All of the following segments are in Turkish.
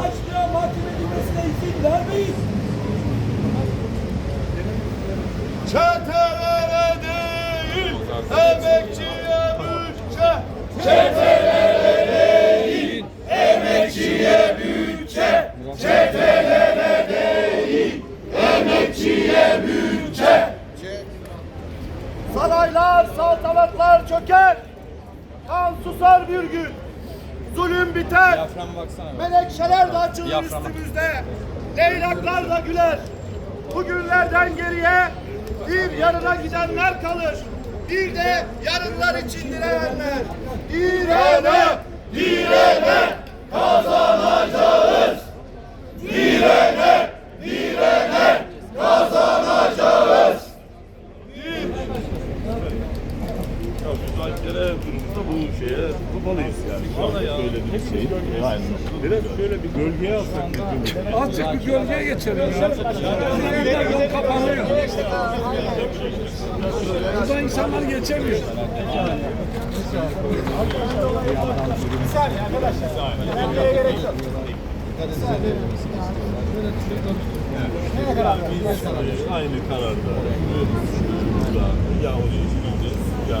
açlığa mahkum edilmesine izin vermeyiz. Çetelere değil, emekçiye bütçe. Saraylar, saltanatlar çöker. Kan susar bir gün. Zulüm biter. Menekşeler de açılır üstümüzde. Leylaklar da güler. Bugünlerden geriye bir yarına gidenler kalır. Bir de yarınlar için direnenler. Direne, direne kazanacağız. Direne kazanacağız. Ya durumunda bu şeye kapalıyız yani. Şu anda söylediğiniz şey. Aynen. Biraz şöyle bir gölgeye alsak mümkün. Azıcık bir gölgeye geçelim ya. Evler yol kapanıyor. Burada insanlar geçemiyor. Aynı kararda. Burada ya oraya gideceğiz ya buradayız. Ya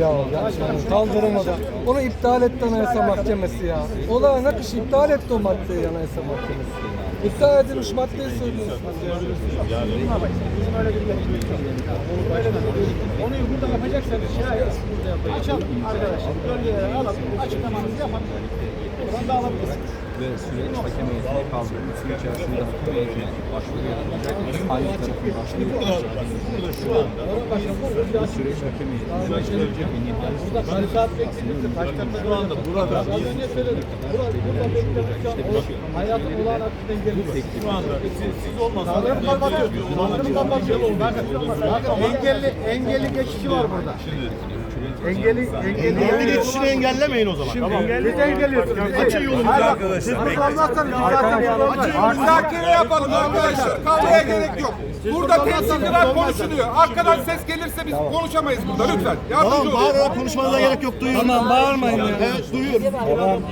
Ya gerçekten kaldıramadı. Onu iptal etti Anayasa Mahkemesi ya. Olağan akışı iptal etti o maddeyi Anayasa Mahkemesi. İptal edilmiş maddeyi söylüyorsunuz. Onu burada yapacaksanız şayet burada yapacağız. Açalım arkadaşlar. Bölgelere alalım. Açıklamanızı yapalım. Buradan da alabilirsiniz. Ve süreç hakem heyetine kaldırıldı. Süre içerisinde hakem heyetine başvuru yapılacak. Hangi tarafın başvuru burada şu anda Bu süreç hakem heyetine başvurulacak. Ve dakika şu anda burada burada bekliyoruz. Hayatın olağan akışına engelliyoruz. şu anda siz, olmasanız engelli, engelli geçişi var burada. Engelli, engelli. Engelli geçişini engellemeyin o zaman. tamam. Biz engelliyorsunuz. Açın yolunuzu arkadaşlar. Anlatsanız zaten Müzakere yapalım arkadaşlar. Kavgaya gerek yok. Burada temsilciler konuşuluyor. Arkadan ses gelirse biz konuşamayız burada lütfen. Tamam Yardımcı olun. bağırarak konuşmanıza gerek yok duyuyorum. Tamam bağırmayın ya. Evet duyuyorum.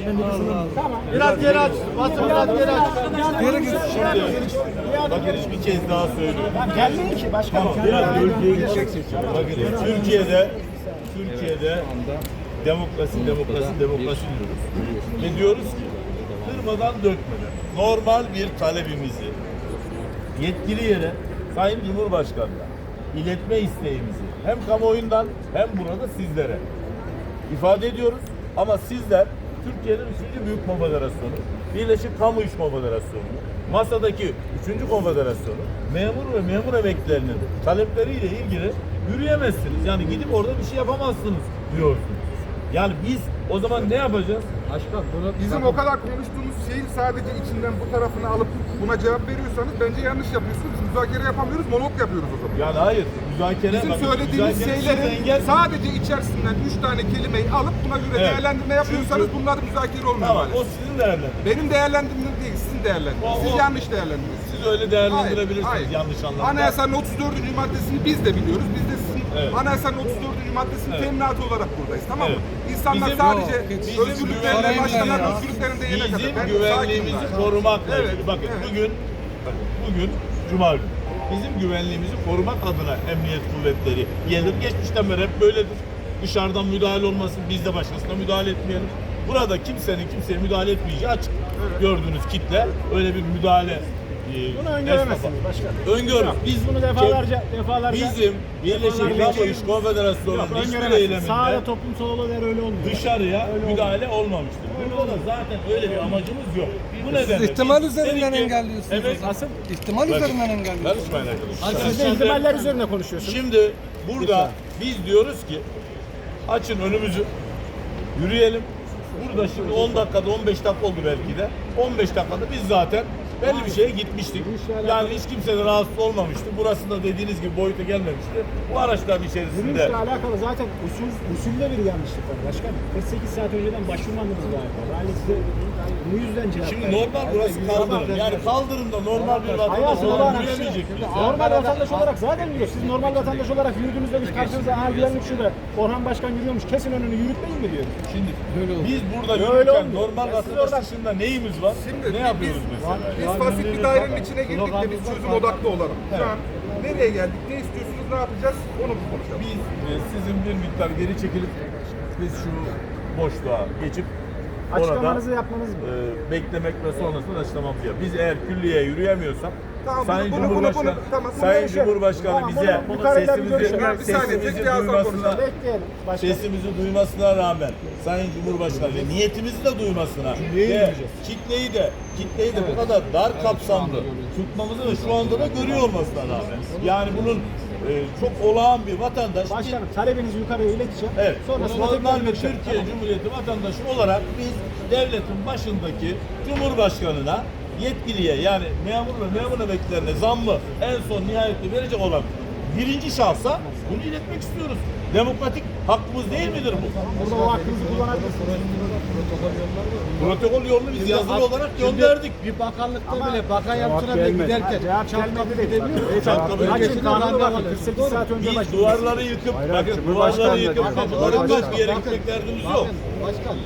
Biraz geri aç. Basın biraz geri aç. Geri git. bakın bir kez daha söylüyorum. Gelmeyin ki başkanım. Biraz bölgeye gideceksiniz. Bakın Türkiye'de Türkiye'de demokrasi, demokrasi, demokrasi diyoruz. Ve diyoruz ki kırmadan dökmeden normal bir talebimizi yetkili yere Sayın Cumhurbaşkanı'na iletme isteğimizi hem kamuoyundan hem burada sizlere ifade ediyoruz. Ama sizler Türkiye'nin üçüncü büyük konfederasyonu, Birleşik Kamu İş Konfederasyonu, masadaki üçüncü konfederasyonu, memur ve memur emeklilerinin talepleriyle ilgili yürüyemezsiniz. Yani gidip orada bir şey yapamazsınız diyorsunuz. Yani biz o zaman ne yapacağız? Bizim o kadar konuştuğumuz şeyin sadece içinden bu tarafını alıp buna cevap veriyorsanız bence yanlış yapıyorsunuz. Biz müzakere yapamıyoruz, monolog yapıyoruz o zaman. Yani hayır, müzakere... Bizim bakın, söylediğimiz müzakere size şeyleri engel- sadece içerisinden üç tane kelimeyi alıp buna göre Evet. değerlendirme yapıyorsanız Çünkü- bunlar müzakere olmuyor Tamam, o maalesef. sizin değerlendirmeniz. Benim değerlendirmem değil, sizin değerlendirmeniz. O- Siz o- yanlış değerlendirdiniz. Siz öyle değerlendirebilirsiniz Hayır, hayır. yanlış anlamda. Anayasanın 34. maddesini biz de biliyoruz. Biz de Evet. anayasanın 34. maddesinin Evet. teminatı olarak buradayız. Tamam mı? Evet. İnsanlar Bizim- sadece özgürlüklerine başlayan ya. özgürlüklerinde yerine kadar. Bizim güvenliğimizi korumakla Evet, ilgili. Bakın evet. bugün bugün Cuma günü. Bizim güvenliğimizi korumak adına emniyet kuvvetleri gelir. Geçmişten beri hep böyledir. Dışarıdan müdahale olmasın, biz de başkasına müdahale etmeyelim. Burada kimsenin kimseye müdahale etmeyeceği açık. Gördüğünüz kitle öyle bir müdahale Bunu öngöremezsiniz başkanım. Öngörün. Biz bunu defalarca defalarca Bizim Birleşik Kamu İş Konfederasyonu'nun hiçbir öngöremezsiniz. eyleminde Sağda toplumsal olaylar öyle olmuyor. dışarıya müdahale olmamıştır. Burada da zaten öyle bir amacımız yok. Bu nedenle İhtimal biz üzerinden dedik ki- engelliyorsunuz. Evet. Asıl ihtimal üzerinden engelliyorsunuz. Karışmayın arkadaşlar. Siz de ihtimaller üzerine konuşuyorsunuz. Şimdi burada biz diyoruz ki açın önümüzü yürüyelim. Burada şimdi 10 dakikada 15 dakika oldu belki de. 15 dakikada biz zaten belli bir şeye gitmiştik. Yani hiç kimse de rahatsız olmamıştı. Burası da dediğiniz gibi boyuta gelmemişti. Bu araçların içerisinde Yürüyüşle alakalı zaten usul, usulde bir yanlışlık var başkanım. 48 saat önceden başvurmadınız galiba. Size bu yüzden cevap Şimdi normal burası kaldırım. Yani kaldırımda normal bir vatandaş olarak olan yürüyemeyecek? Normal vatandaş olarak zaten yürüyor. Siz normal vatandaş olarak yürüdüğünüzde biz karşınıza aha güvenlik şurada. Orhan Başkan yürüyormuş kesin önünü yürütmeyin mi diyor. Şimdi biz burada yürürken normal vatandaş dışında neyimiz var? Ne yapıyoruz mesela? Biz fasit bir dairenin içine girdik de biz çözüm odaklı olalım. Şu an nereye geldik, ne istiyorsunuz, ne yapacağız onu konuşalım. Biz e, sizin bir miktar geri çekilip biz şu boşluğa geçip orada Açıklamanızı yapmanız mı? e, beklemek ve sonrasında açıklamamızı yap. Biz eğer külliyeye yürüyemiyorsak Tamam, bunu- Sayın bunu- bunu- Cumhurbaşkanı bunu- tamam, bunu Sayın görüşelim. Cumhurbaşkanı Tamam, bize bunu- sesimizi, sesimizi duymasına sesimizi duymasına rağmen Sayın Cumhurbaşkanı ve niyetimizi de duymasına ve kitleyi de kitleyi de bu kadar dar kapsamlı tutmamızı ve şu anda da görüyor olmasına rağmen yani bunun e, çok olağan bir vatandaş Başkanım talebinizi yukarıya ileteceğim. Evet. Sonrasında tekrar görüşelim. Türkiye Cumhuriyeti vatandaşı olarak biz devletin başındaki Cumhurbaşkanına yetkiliye yani memur ve memur emeklilerine zammı en son nihayetli verecek olan birinci şahsa bunu iletmek istiyoruz. Demokratik hakkımız değil midir bu? Burada o hakkınızı kullanabilirsiniz. Protokol yolunu biz yazılı olarak gönderdik. Bir bakanlıkta bile bakan yardımcısına bile giderken Cevap bakın. 48 saat önce Biz duvarları yıkıp bakın duvarları yıkıp kapıları bir yere gitmek derdimiz yok. başkan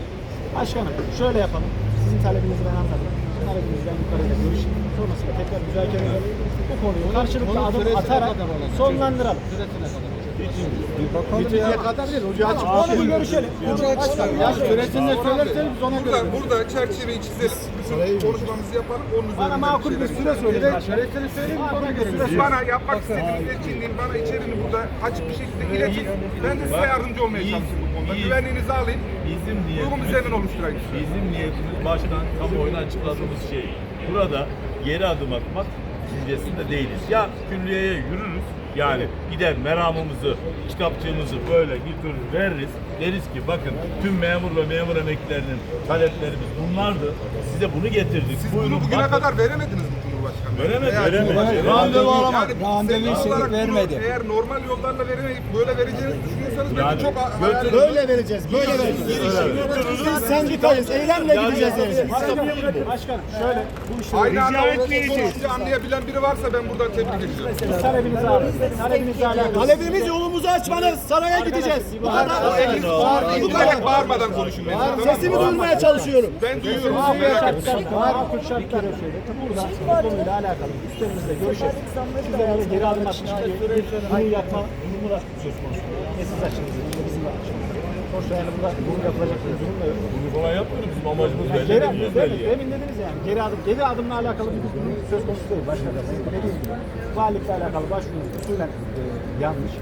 Başkanım şöyle yapalım. Sizin talebinizi ben anladım. Talebinizden yukarıda görüşelim. Sonrasında tekrar müzakere edelim. Bu konuyu karşılıklı Onun adım atarak sonlandıralım. süresine kadar. Bitecek kadar değil. Ucu açık. Onu bir görüşelim. Ya süresini de söylerseniz biz ona göre. Burada, burada çerçeveyi çizelim. Bizim konuşmamızı yapalım. Onun üzerinde Bana makul bir süre söyleyin. Süresini söyleyeyim biz ona göre. Bana yapmak istediğiniz etkinliğin bana içeriğini burada açık bir şekilde iletin. Ben de size yardımcı olmaya çalışayım konuda. Biz- Güvenliğinizi alayım. Bizim Uygun niyetimiz üzerinden oluşturayım. Bizim niyetimiz baştan kamuoyuna açıkladığımız şey. Burada geri adım atmak düşüncesinde değiliz. Ya külliyeye yürürüz yani gider meramımızı, kitapçığımızı böyle götürür veririz. Deriz ki bakın tüm memur ve memur emeklilerinin taleplerimiz bunlardı. Size bunu getirdik. Siz Buyurun bunu bugüne bakın. kadar veremediniz mi Eğer- Veremedik. Randevu Yani Randevu istedik, vermedi. Eğer normal yollarla veremeyip böyle vereceğinizi düşünüyorsanız Yani çok. Böyle vereceğiz. Böyle vereceğiz. Biz sendikayız. Eylemle gideceğiz yani. Başkanım şöyle bu işi Aynı anda konuşunca anlayabilen biri varsa ben buradan tebrik ediyorum. Talebinizi alın. Talebinizi alın. Talebimiz yolumuzu açmanız. Saraya gideceğiz. Bu kadar. Bu kadar bağırmadan konuşun. Sesimi duyurmaya çalışıyorum. Ben duyuyorum. Etmeyin. şartlar, makul şartlar bu konuyla alakalı üstlerimizle görüşelim. Sizlere de geri adım atmış gibi bunu yapma durumu da söz konusu. Ne siz açınızda ne bizim de açımızda. Sonuçta yani burada bunu yapılacak bir durum da yok. Bunu falan yapmıyoruz. Bizim amacımız Yani belli. belli demin, demin dediniz yani geri adım, geri adımla alakalı bir durum söz konusu değil. Başka da sizin dediğiniz gibi. Valilikle alakalı başvurunuz usulen e, yanlış.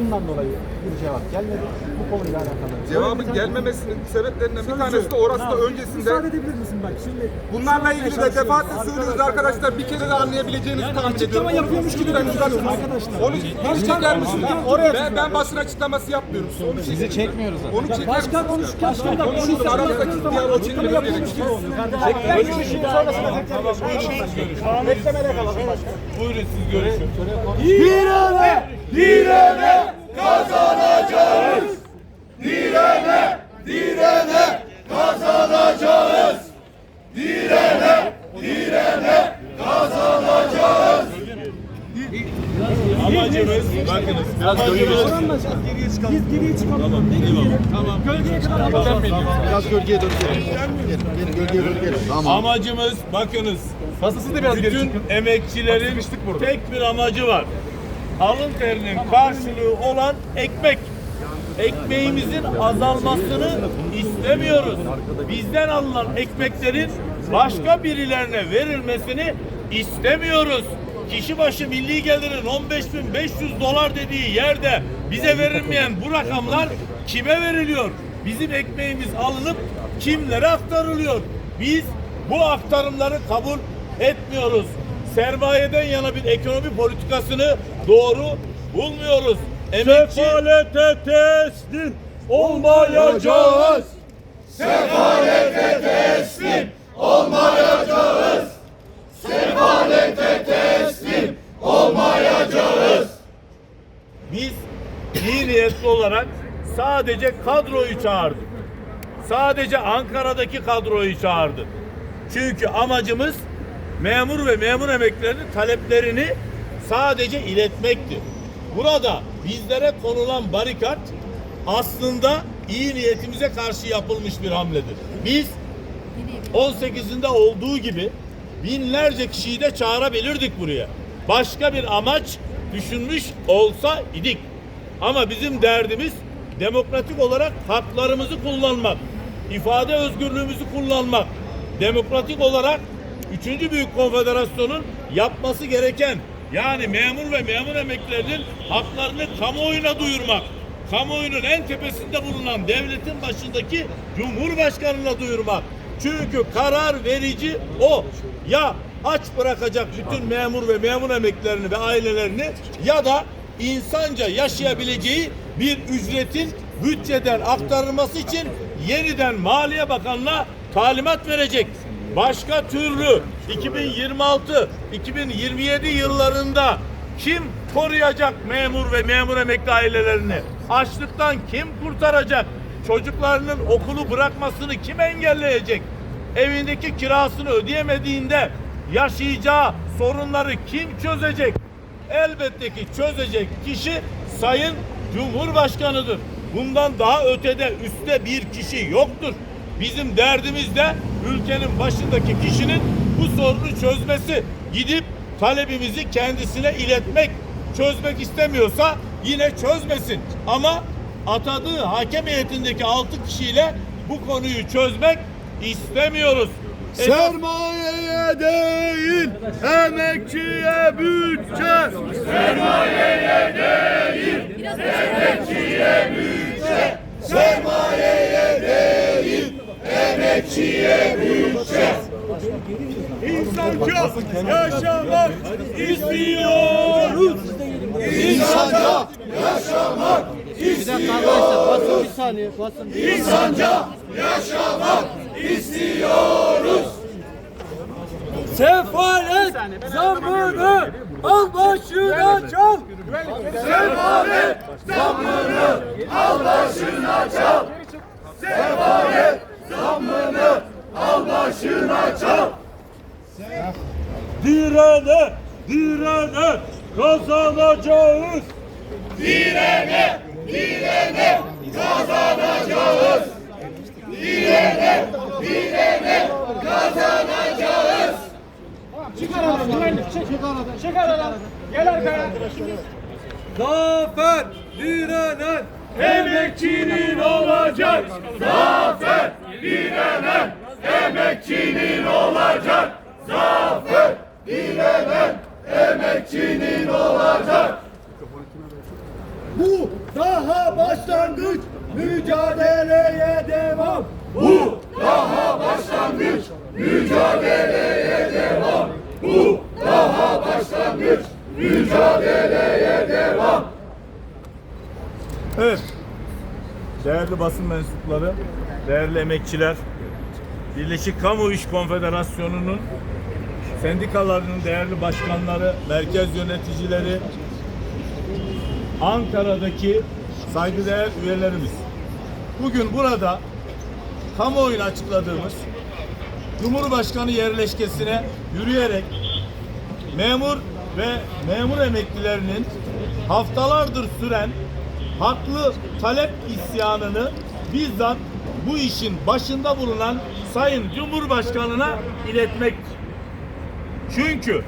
Bundan dolayı bir cevap gelmedi. Bu konuyla alakalı. Cevabın gelmemesinin sebeplerinden bir tanesi de orası da öncesinde edebilir misin bak şimdi Bunlarla ilgili de defaatle söylüyoruz arkadaşlar. Bir kere de anlayabileceğinizi tahmin ediyorum. Açıklama yapıyormuş gibi konuşuyorsunuz arkadaşlar. Onu hiç çeker misiniz? Oraya ben, ben basın açıklaması yapmıyorum. Onu Sizi çekmiyoruz. Onu çeker Başkan konuşurken sonra konuşuruz. Aramızdaki diyaloğu çekmemiz gerekiyor. Ben görüşeyim sonrasında tekrar görüşelim. Beklemede kalalım başkan. Buyurun siz görüşün. Amacımız, bakınız, amacımız Biz geriye çıkalım. Tamam. Gölgeye kadar Biraz gölgeye doğru gelin. Gelin, gelin gölgeye doğru gelin. Tamam. Amacımız bakınız. Bütün emekçilerin tek bir amacı var. Alın terinin karşılığı olan ekmek. Ekmeğimizin azalmasını istemiyoruz. Bizden alınan ekmeklerin başka birilerine verilmesini istemiyoruz. Kişi başı milli gelirin 15.500 dolar dediği yerde bize verilmeyen bu rakamlar kime veriliyor? Bizim ekmeğimiz alınıp kimlere aktarılıyor? Biz bu aktarımları kabul etmiyoruz. Sermayeden yana bir ekonomi politikasını doğru bulmuyoruz. Emekçi... Sefalete teslim olmayacağız. Sefalete teslim olmayacağız. Biz iyi niyetli olarak sadece kadroyu çağırdık. Sadece Ankara'daki kadroyu çağırdık. Çünkü amacımız memur ve memur emeklilerinin taleplerini sadece iletmekti. Burada bizlere konulan barikat aslında iyi niyetimize karşı yapılmış bir hamledir. Biz 18'inde olduğu gibi binlerce kişiyi de çağırabilirdik buraya. Başka bir amaç düşünmüş olsa idik. Ama bizim derdimiz demokratik olarak haklarımızı kullanmak, ifade özgürlüğümüzü kullanmak, demokratik olarak 3. Büyük Konfederasyon'un yapması gereken yani memur ve memur emeklilerinin haklarını kamuoyuna duyurmak, kamuoyunun en tepesinde bulunan devletin başındaki Cumhurbaşkanı'na duyurmak. Çünkü karar verici o. Ya aç bırakacak bütün memur ve memur emeklilerini ve ailelerini ya da insanca yaşayabileceği bir ücretin bütçeden aktarılması için yeniden Maliye Bakanı'na talimat verecek. Başka türlü 2026 2027 yıllarında kim koruyacak memur ve memur emekli ailelerini? Açlıktan kim kurtaracak? Çocuklarının okulu bırakmasını kim engelleyecek? Evindeki kirasını ödeyemediğinde yaşayacağı sorunları kim çözecek? Elbette ki çözecek kişi Sayın Cumhurbaşkanı'dır. Bundan daha ötede üstte bir kişi yoktur. Bizim derdimiz de ülkenin başındaki kişinin bu sorunu çözmesi. Gidip talebimizi kendisine iletmek. Çözmek istemiyorsa yine çözmesin. Ama atadığı hakem heyetindeki altı kişiyle bu konuyu çözmek istemiyoruz. Sermayeye değil, emekçiye bütçe. İnsanca yaşamak istiyoruz. İnsanca yaşamak istiyoruz. Bir saniye basın. İnsanca yaşamak istiyoruz. Sefalet zammını al başına çal. Sefalet zammını al başına çal. Sefalet zammını al başına çal. Direne, direne kazanacağız. Direne, direne kazanacağız. Direne, direne kazanacağız. Çıkar aradan. Güvenlik. Çık aradan. Çık aradan. Gel arkaya. Zafer direnen Emekçinin olacak zafer. Direnen emekçinin olacak zafer. Direnen emekçinin olacak. Bu daha başlangıç. Mücadeleye devam. Bu daha başlangıç. Mücadeleye devam. Bu daha başlangıç. Mücadeleye devam. Evet. Değerli basın mensupları, değerli emekçiler, Birleşik Kamu İş Konfederasyonu'nun sendikalarının değerli başkanları, merkez yöneticileri, Ankara'daki saygıdeğer üyelerimiz. Bugün burada kamuoyuna açıkladığımız Cumhurbaşkanı yerleşkesine yürüyerek memur ve memur emeklilerinin haftalardır süren haklı talep isyanını bizzat bu işin başında bulunan Sayın Cumhurbaşkanı'na iletmek. Çünkü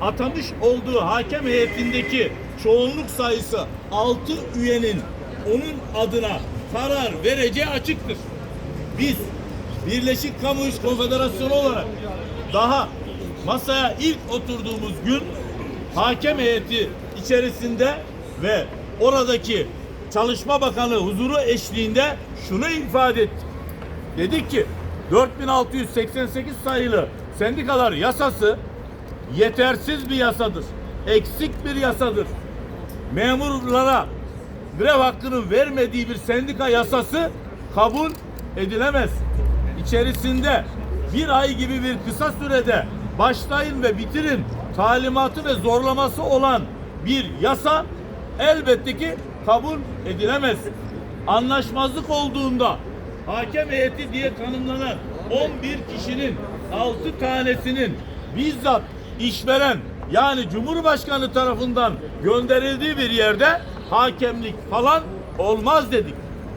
atamış olduğu hakem heyetindeki çoğunluk sayısı 6 üyenin onun adına karar vereceği açıktır. Biz Birleşik Kamu İş Konfederasyonu olarak daha masaya ilk oturduğumuz gün hakem heyeti içerisinde ve oradaki Çalışma Bakanı huzuru eşliğinde şunu ifade ettik. Dedik ki 4688 sayılı sendikalar yasası yetersiz bir yasadır. Eksik bir yasadır. Memurlara grev hakkının vermediği bir sendika yasası kabul edilemez. İçerisinde bir ay gibi bir kısa sürede başlayın ve bitirin talimatı ve zorlaması olan bir yasa elbette ki kabul edilemez. Anlaşmazlık olduğunda hakem heyeti diye tanımlanan 11 kişinin 6 tanesinin bizzat işveren yani Cumhurbaşkanı tarafından gönderildiği bir yerde hakemlik falan olmaz dedik.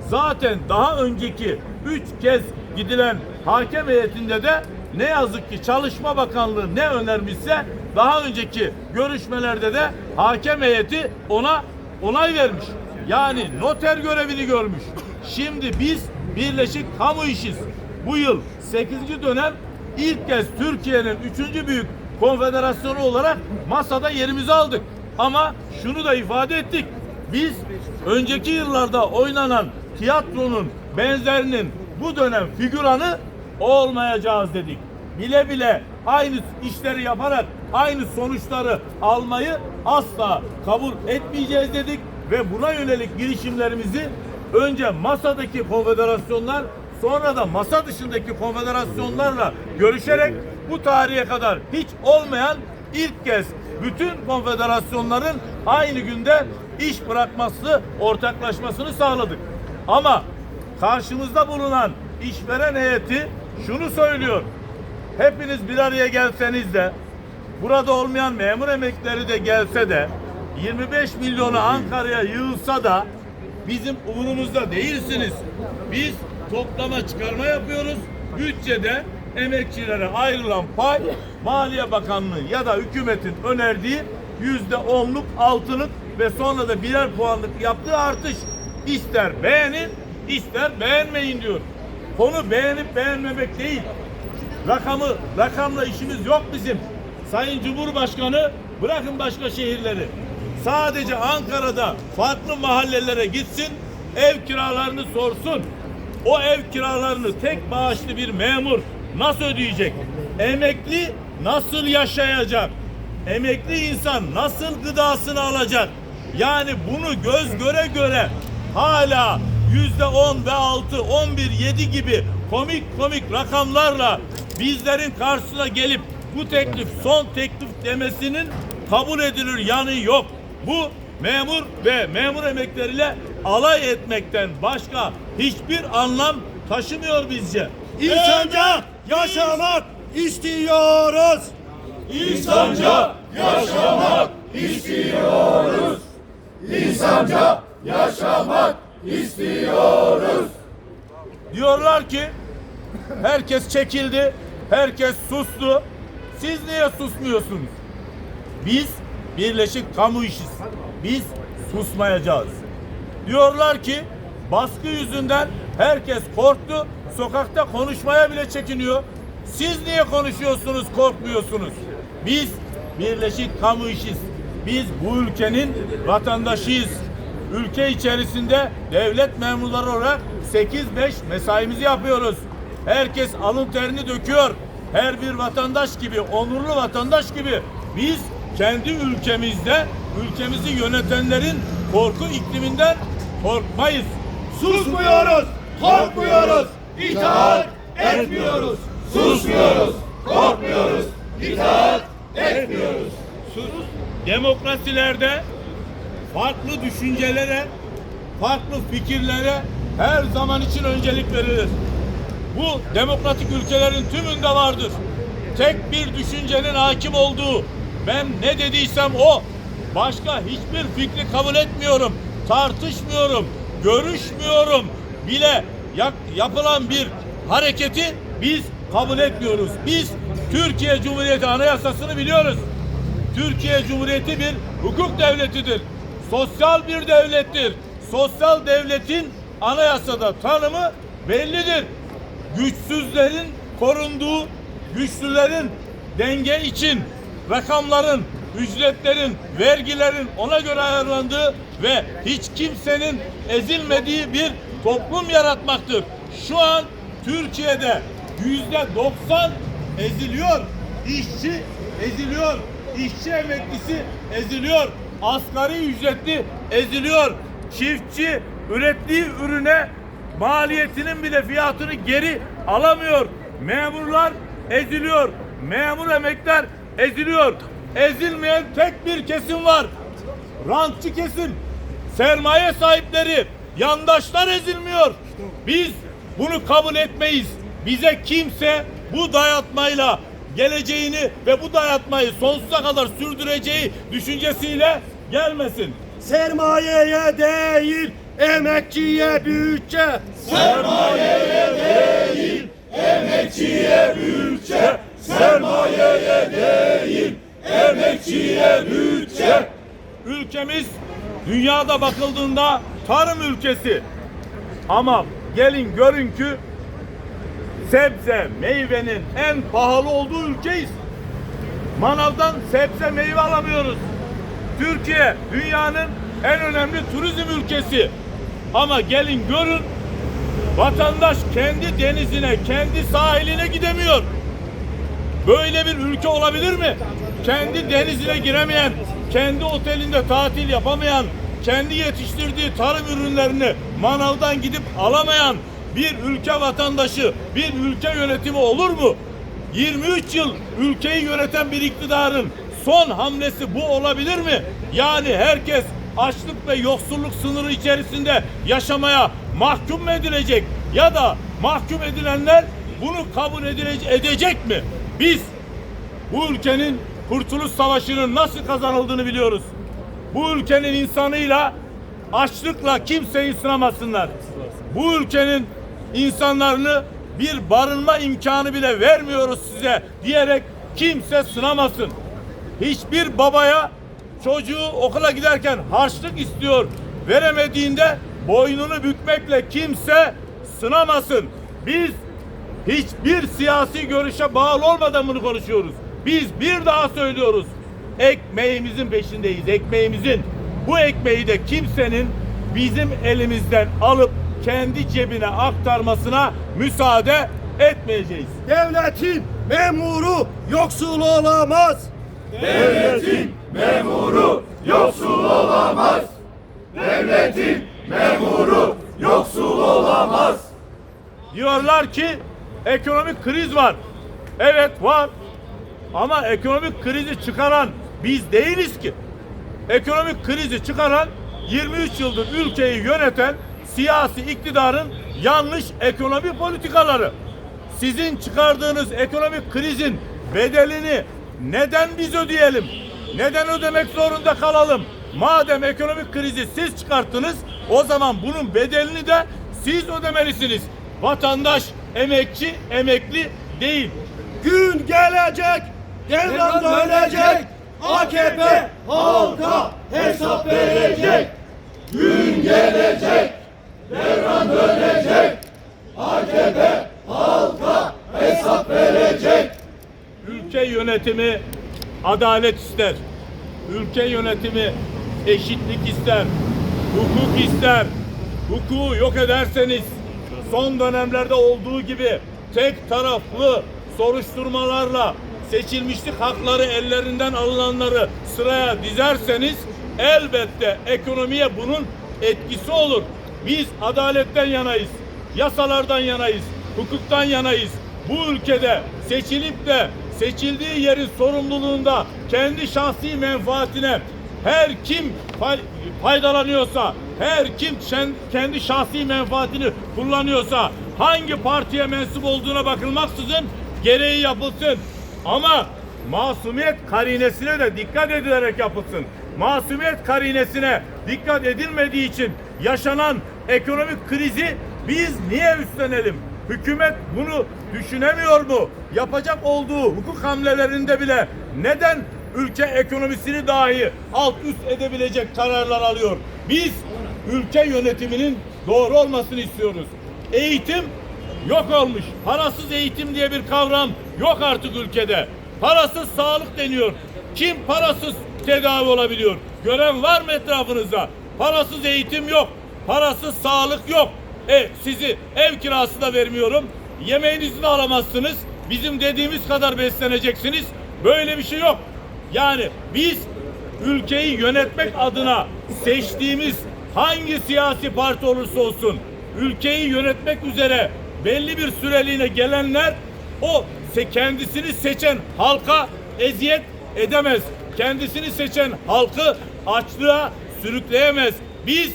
Zaten daha önceki üç kez gidilen hakem heyetinde de ne yazık ki Çalışma Bakanlığı ne önermişse daha önceki görüşmelerde de hakem heyeti ona onay vermiş. Yani noter görevini görmüş. Şimdi biz Birleşik Kamu İşiz. Bu yıl 8. dönem ilk kez Türkiye'nin 3. büyük konfederasyonu olarak masada yerimizi aldık. Ama şunu da ifade ettik. Biz önceki yıllarda oynanan tiyatronun benzerinin bu dönem figüranı olmayacağız dedik. Bile bile aynı işleri yaparak aynı sonuçları almayı asla kabul etmeyeceğiz dedik ve buna yönelik girişimlerimizi önce masadaki konfederasyonlar sonra da masa dışındaki konfederasyonlarla görüşerek bu tarihe kadar hiç olmayan ilk kez bütün konfederasyonların aynı günde iş bırakması, ortaklaşmasını sağladık. Ama karşımızda bulunan işveren heyeti şunu söylüyor. Hepiniz bir araya gelseniz de burada olmayan memur emekleri de gelse de 25 milyonu Ankara'ya yığılsa da bizim umurumuzda değilsiniz. Biz toplama çıkarma yapıyoruz. Bütçede emekçilere ayrılan pay Maliye Bakanlığı ya da hükümetin önerdiği yüzde onluk altılık ve sonra da birer puanlık yaptığı artış. İster beğenin ister beğenmeyin diyor. Konu beğenip beğenmemek değil. Rakamı, rakamla işimiz yok bizim. Sayın Cumhurbaşkanı bırakın başka şehirleri. Sadece Ankara'da farklı mahallelere gitsin, ev kiralarını sorsun. O ev kiralarını tek maaşlı bir memur nasıl ödeyecek? Emekli nasıl yaşayacak? Emekli insan nasıl gıdasını alacak? Yani bunu göz göre göre hala yüzde on ve altı, on bir, yedi gibi komik komik rakamlarla bizlerin karşısına gelip bu teklif son teklif demesinin kabul edilir yanı yok. Bu memur ve memur emekleriyle alay etmekten başka hiçbir anlam taşımıyor bizce. İnsanca yaşamak istiyoruz. İnsanca yaşamak istiyoruz. İnsanca yaşamak istiyoruz. Diyorlar ki herkes çekildi, herkes sustu. Siz niye susmuyorsunuz? Biz birleşik kamu işiz. Biz susmayacağız. Diyorlar ki baskı yüzünden herkes korktu, sokakta konuşmaya bile çekiniyor. Siz niye konuşuyorsunuz, korkmuyorsunuz? Biz birleşik kamu işiz. Biz bu ülkenin vatandaşıyız. Ülke içerisinde devlet memurları olarak 8-5 mesaimizi yapıyoruz. Herkes alın terini döküyor. Her bir vatandaş gibi, onurlu vatandaş gibi biz kendi ülkemizde ülkemizi yönetenlerin korku ikliminden korkmayız. Susmuyoruz, korkmuyoruz, itaat etmiyoruz. Susmuyoruz, korkmuyoruz, itaat etmiyoruz. Demokrasilerde farklı düşüncelere, farklı fikirlere her zaman için öncelik verilir. Bu demokratik ülkelerin tümünde vardır. Tek bir düşüncenin hakim olduğu, ben ne dediysem o. Başka hiçbir fikri kabul etmiyorum, tartışmıyorum, görüşmüyorum bile yap- yapılan bir hareketi biz kabul etmiyoruz. Biz Türkiye Cumhuriyeti Anayasası'nı biliyoruz. Türkiye Cumhuriyeti bir hukuk devletidir. Sosyal bir devlettir. Sosyal devletin anayasada tanımı bellidir. Güçsüzlerin korunduğu, güçlülerin denge için rakamların, ücretlerin, vergilerin ona göre ayarlandığı ve hiç kimsenin ezilmediği bir toplum yaratmaktır. Şu an Türkiye'de yüzde 90 eziliyor. İşçi eziliyor. İşçi emeklisi eziliyor. Asgari ücretli eziliyor. Çiftçi ürettiği ürüne maliyetinin bile fiyatını geri alamıyor. Memurlar eziliyor. memur emekler eziliyor. Ezilmeyen tek bir kesim var. Rantçı kesim, sermaye sahipleri, yandaşlar ezilmiyor. Biz bunu kabul etmeyiz. Bize kimse bu dayatmayla geleceğini ve bu dayatmayı sonsuza kadar sürdüreceği düşüncesiyle gelmesin. Sermayeye değil, emekçiye bütçe. Ülkemiz dünyada bakıldığında tarım ülkesi. Ama gelin görün ki sebze, meyvenin en pahalı olduğu ülkeyiz. Manavdan sebze meyve alamıyoruz. Türkiye dünyanın en önemli turizm ülkesi. Ama gelin görün vatandaş kendi denizine, kendi sahiline gidemiyor. Böyle bir ülke olabilir mi? Kendi denizine giremeyen, kendi otelinde tatil yapamayan, kendi yetiştirdiği tarım ürünlerini manavdan gidip alamayan bir ülke vatandaşı, bir ülke yönetimi olur mu? 23 yıl ülkeyi yöneten bir iktidarın son hamlesi bu olabilir mi? Yani herkes açlık ve yoksulluk sınırı içerisinde yaşamaya mahkum mu edilecek? Ya da mahkum edilenler bunu kabul edecek mi? Biz bu ülkenin Kurtuluş Savaşı'nın nasıl kazanıldığını biliyoruz. Bu ülkenin insanıyla açlıkla kimseyi sınamasınlar. Bu ülkenin insanlarını bir barınma imkanı bile vermiyoruz size diyerek kimse sınamasın. Hiçbir babaya çocuğu okula giderken harçlık istiyor veremediğinde boynunu bükmekle kimse sınamasın. Biz hiçbir siyasi görüşe bağlı olmadan bunu konuşuyoruz. Biz bir daha söylüyoruz. Ekmeğimizin peşindeyiz. Ekmeğimizin. Bu ekmeği de kimsenin bizim elimizden alıp kendi cebine aktarmasına müsaade etmeyeceğiz. Devletin memuru yoksul olamaz. Devletin memuru yoksul olamaz. Devletin memuru yoksul olamaz. Diyorlar ki ekonomik kriz var. Evet var. Ama ekonomik krizi çıkaran biz değiliz ki. Ekonomik krizi çıkaran 23 yıldır ülkeyi yöneten siyasi iktidarın yanlış ekonomi politikaları. Sizin çıkardığınız ekonomik krizin bedelini neden biz ödeyelim? Neden ödemek zorunda kalalım? Madem ekonomik krizi siz çıkarttınız, o zaman bunun bedelini de siz ödemelisiniz. Vatandaş, emekçi, emekli değil. Gün gelecek, devran dönecek. AKP halka hesap verecek. Gün gelecek, devran dönecek. AKP halka hesap verecek. Ülke yönetimi adalet ister. Ülke yönetimi eşitlik ister. Hukuk ister. Hukuku yok ederseniz son dönemlerde olduğu gibi tek taraflı soruşturmalarla seçilmişlik hakları ellerinden alınanları sıraya dizerseniz elbette ekonomiye bunun etkisi olur. Biz adaletten yanayız. Yasalardan yanayız. Hukuktan yanayız. Bu ülkede seçilip de seçildiği yerin sorumluluğunda kendi şahsi menfaatine her kim fay- faydalanıyorsa, her kim kendi şahsi menfaatini kullanıyorsa, hangi partiye mensup olduğuna bakılmaksızın gereği yapılsın. Ama masumiyet karinesine de dikkat edilerek yapılsın. Masumiyet karinesine dikkat edilmediği için yaşanan ekonomik krizi biz niye üstlenelim? Hükümet bunu düşünemiyor mu? Yapacak olduğu hukuk hamlelerinde bile neden ülke ekonomisini dahi alt üst edebilecek kararlar alıyor? Biz ülke yönetiminin doğru olmasını istiyoruz. Eğitim yok olmuş. Parasız eğitim diye bir kavram yok artık ülkede. Parasız sağlık deniyor. Kim parasız tedavi olabiliyor? Gören var mı etrafınızda? Parasız eğitim yok. Parasız sağlık yok. E sizi ev kirası da vermiyorum. Yemeğinizi de alamazsınız. Bizim dediğimiz kadar besleneceksiniz. Böyle bir şey yok. Yani biz ülkeyi yönetmek adına seçtiğimiz hangi siyasi parti olursa olsun ülkeyi yönetmek üzere belli bir süreliğine gelenler o kendisini seçen halka eziyet edemez. Kendisini seçen halkı açlığa sürükleyemez. Biz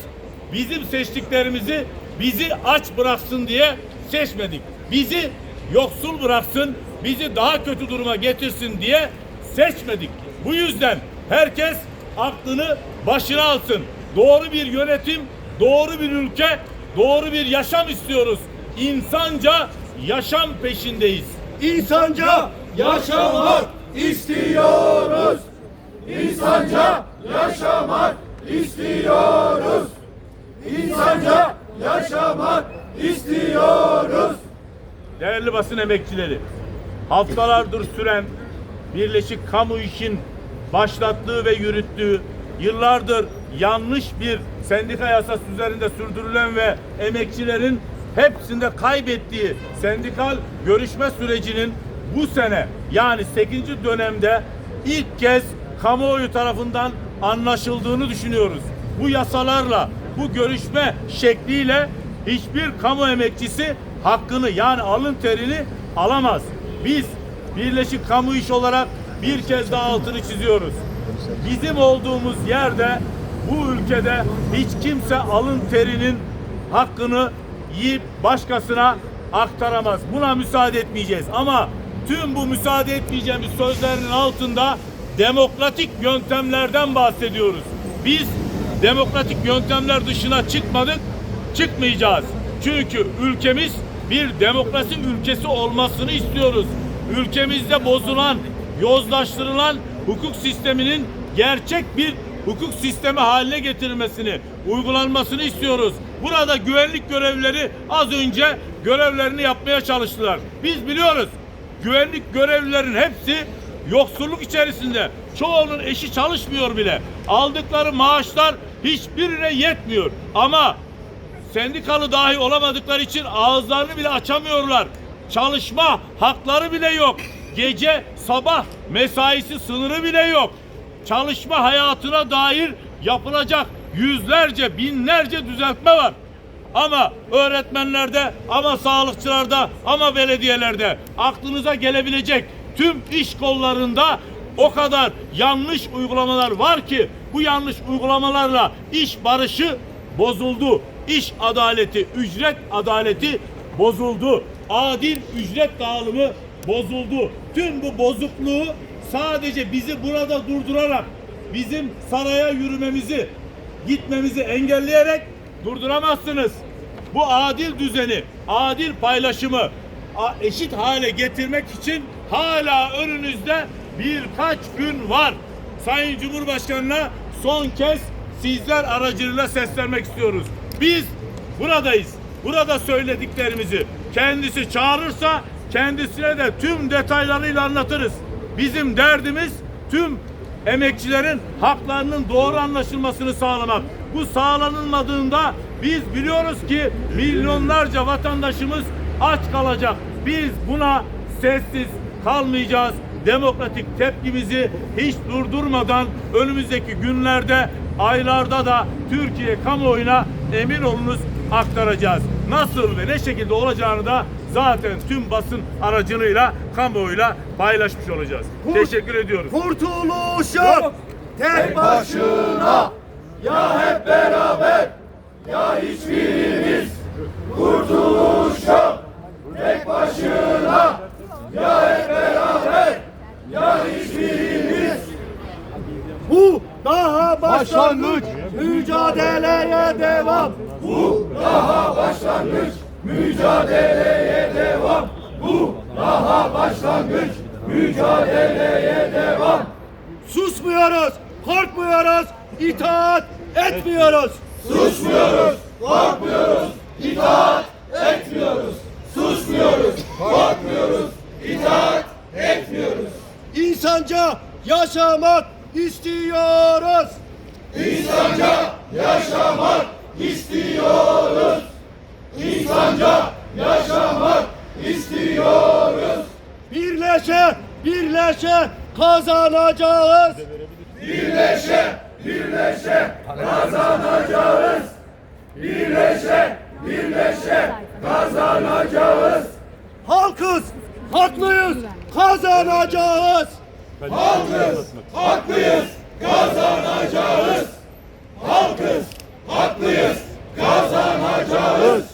bizim seçtiklerimizi bizi aç bıraksın diye seçmedik. Bizi yoksul bıraksın, bizi daha kötü duruma getirsin diye seçmedik. Bu yüzden herkes aklını başına alsın. Doğru bir yönetim, doğru bir ülke, doğru bir yaşam istiyoruz. İnsanca yaşam peşindeyiz. İnsanca yaşamak istiyoruz. İnsanca yaşamak istiyoruz. İnsanca yaşamak istiyoruz. Değerli basın emekçileri, haftalardır süren Birleşik Kamu İş'in başlattığı ve yürüttüğü, yıllardır yanlış bir sendika yasası üzerinde sürdürülen ve emekçilerin hepsinde kaybettiği sendikal görüşme sürecinin bu sene yani 8. dönemde ilk kez kamuoyu tarafından anlaşıldığını düşünüyoruz. Bu yasalarla, bu görüşme şekliyle hiçbir kamu emekçisi hakkını yani alın terini alamaz. Biz Birleşik Kamu İş olarak bir kez daha altını çiziyoruz. Bizim olduğumuz yerde bu ülkede hiç kimse alın terinin hakkını yiyip başkasına aktaramaz. Buna müsaade etmeyeceğiz. Ama tüm bu müsaade etmeyeceğimiz sözlerinin altında demokratik yöntemlerden bahsediyoruz. Biz demokratik yöntemler dışına çıkmadık, çıkmayacağız. Çünkü ülkemiz bir demokrasi ülkesi olmasını istiyoruz. Ülkemizde bozulan, yozlaştırılan hukuk sisteminin gerçek bir hukuk sistemi haline getirilmesini, uygulanmasını istiyoruz. Burada güvenlik görevlileri az önce görevlerini yapmaya çalıştılar. Biz biliyoruz. Güvenlik görevlilerin hepsi yoksulluk içerisinde. Çoğunun eşi çalışmıyor bile. Aldıkları maaşlar hiçbirine yetmiyor. Ama sendikalı dahi olamadıkları için ağızlarını bile açamıyorlar. Çalışma hakları bile yok. Gece sabah mesaisi sınırı bile yok. Çalışma hayatına dair yapılacak yüzlerce, binlerce düzeltme var. Ama öğretmenlerde, ama sağlıkçılarda, ama belediyelerde aklınıza gelebilecek tüm iş kollarında o kadar yanlış uygulamalar var ki bu yanlış uygulamalarla iş barışı bozuldu. İş adaleti, ücret adaleti bozuldu. Adil ücret dağılımı bozuldu. Tüm bu bozukluğu sadece bizi burada durdurarak bizim saraya yürümemizi, gitmemizi engelleyerek durduramazsınız. Bu adil düzeni, adil paylaşımı eşit hale getirmek için hala önünüzde birkaç gün var. Sayın Cumhurbaşkanı'na son kez sizler aracılığıyla seslenmek istiyoruz. Biz buradayız. Burada söylediklerimizi kendisi çağırırsa kendisine de tüm detaylarıyla anlatırız. Bizim derdimiz tüm emekçilerin haklarının doğru anlaşılmasını sağlamak. Bu sağlanılmadığında biz biliyoruz ki milyonlarca vatandaşımız aç kalacak. Biz buna sessiz kalmayacağız. Demokratik tepkimizi hiç durdurmadan önümüzdeki günlerde, aylarda da Türkiye kamuoyuna emin olunuz aktaracağız. Nasıl ve ne şekilde olacağını da zaten tüm basın aracılığıyla kamuoyuyla paylaşmış olacağız. Teşekkür ediyoruz. Kurtuluş yok. Tek başına. Ya hep beraber. Ya hiçbirimiz. Kurtuluş yok. Tek başına. Ya hep beraber. Ya hiçbirimiz. Bu daha başlangıç. Mücadeleye devam. Bu daha başlangıç. Mücadeleye devam. Bu daha başlangıç. Mücadeleye devam. Susmuyoruz, korkmuyoruz, itaat etmiyoruz. Susmuyoruz, korkmuyoruz, itaat etmiyoruz. Susmuyoruz, korkmuyoruz, itaat etmiyoruz. İnsanca yaşamak istiyoruz. İnsanca yaşamak istiyoruz. İnsanca yaşamak istiyoruz. Birleşe, birleşe kazanacağız. Birleşe, birleşe kazanacağız. Birleşe, birleşe kazanacağız. Halkız, haklıyız, kazanacağız. Halkız, haklıyız, kazanacağız. Halkız, haklıyız, kazanacağız.